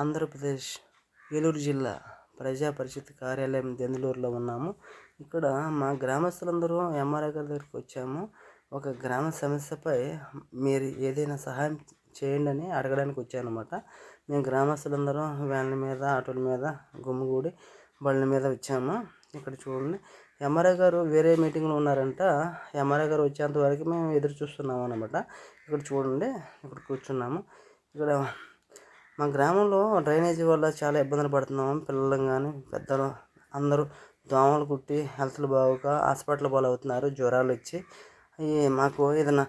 ఆంధ్రప్రదేశ్ ఏలూరు జిల్లా ప్రజా పరిషత్ కార్యాలయం దెందులూరులో ఉన్నాము. ఇక్కడ మా గ్రామస్తులందరూ ఎంఆర్ఐ గారి దగ్గరికి వచ్చాము. ఒక గ్రామ సమస్యపై మీరు ఏదైనా సహాయం చేయండి అని అడగడానికి వచ్చాను అనమాట మేము గ్రామస్తులందరం వ్యాన్ల మీద ఆటోల మీద గుమ్మిగూడి బండ్ల మీద వచ్చాము. ఇక్కడ చూడండి ఎంఆర్ఐ గారు వేరే మీటింగ్లో ఉన్నారంట. ఎంఆర్ఐ గారు వచ్చేంత వరకు మేము ఎదురు చూస్తున్నాము అనమాట ఇక్కడ చూడండి ఇక్కడ కూర్చున్నాము. ఇక్కడ మా గ్రామంలో డ్రైనేజీ వల్ల చాలా ఇబ్బందులు పడుతున్నాము పిల్లలు కానీ పెద్దలు అందరూ దోమలు కుట్టి హెల్త్లు బాగోక హాస్పిటల్ పాలవుతున్నారు. జ్వరాలు వచ్చి అవి మాకు ఏదైనా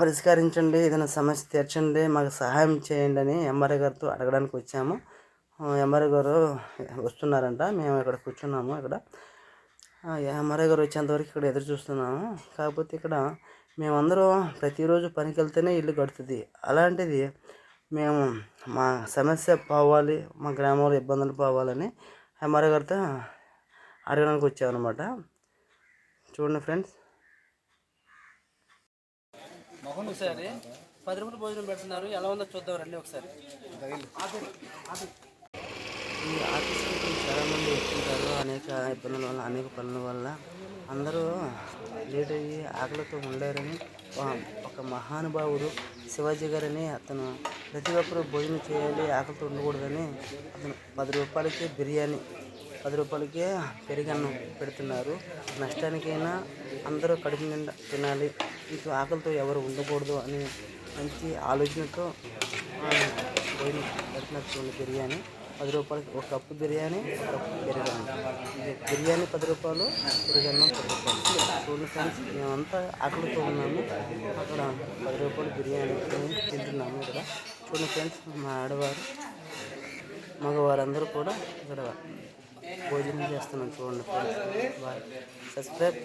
పరిష్కరించండి ఏదైనా సమస్య తీర్చండి మాకు సహాయం చేయండి అని ఎంఆర్ఓ గారితో అడగడానికి వచ్చాము. ఎంఆర్ఓ గారు వస్తున్నారంట మేము ఇక్కడ కూర్చున్నాము ఇక్కడ. ఎంఆర్ఓ గారు వచ్చేంతవరకు ఇక్కడ ఎదురు చూస్తున్నాము. కాకపోతే ఇక్కడ మేమందరం ప్రతిరోజు పనికి వెళ్తేనే ఇల్లు గడుతుంది అలాంటిది మేము మా సమస్య పోవాలి మా గ్రామంలో ఇబ్బందులు పోవాలని ఎంఆర్ఓ గారితో అడగడానికి వచ్చాము అనమాట చూడండి ఫ్రెండ్స్. ఒకసారి పది రూపాయలు భోజనం పెడుతున్నారు. ఎలా ఉందో చూద్దాం రండి ఒకసారి. ఈ ఆఫీస్కి చాలామంది వస్తుంటారు అనేక ఇబ్బందుల వల్ల అనేక పనుల వల్ల అందరూ లేట్ అయ్యి ఆకలితో ఉండలేరని ఒక- ఒక మహానుభావుడు శివాజీ గారని అతను ప్రతి ఒక్కరూ భోజనం చేయాలి ఆకలితో ఉండకూడదని అతను పది రూపాయలకే బిర్యానీ పది రూపాయలకే పెరిగన్నం పెడుతున్నారు. నష్టానికైనా అందరూ కడుపు నిండా తినాలి. ఇంట్లో ఆకలితో ఎవరు ఉండకూడదు అని మంచి ఆలోచనతో భోజనం పెడుతున్నారు బిర్యానీ. పది రూపాయలకి ఒక కప్పు బిర్యానీ ఒక కప్పు పెరిగన్నం. బిర్యానీ పది రూపాయలు పెరిగన్నం పది రూపాయలు. చూడండి ఫ్రెండ్స్ మేమంతా ఆకలితో ఉన్నాము. అక్కడ పది బిర్యానీ తిని తింటున్నాము ఇక్కడ. చూడండి ఫ్రెండ్స్ మా ఆడవారు మగవారందరూ కూడా ఇక్కడ భోజనం చేస్తున్నాం చూడండి ఫ్రెండ్స్ బాయ్. సబ్స్క్రైబ్.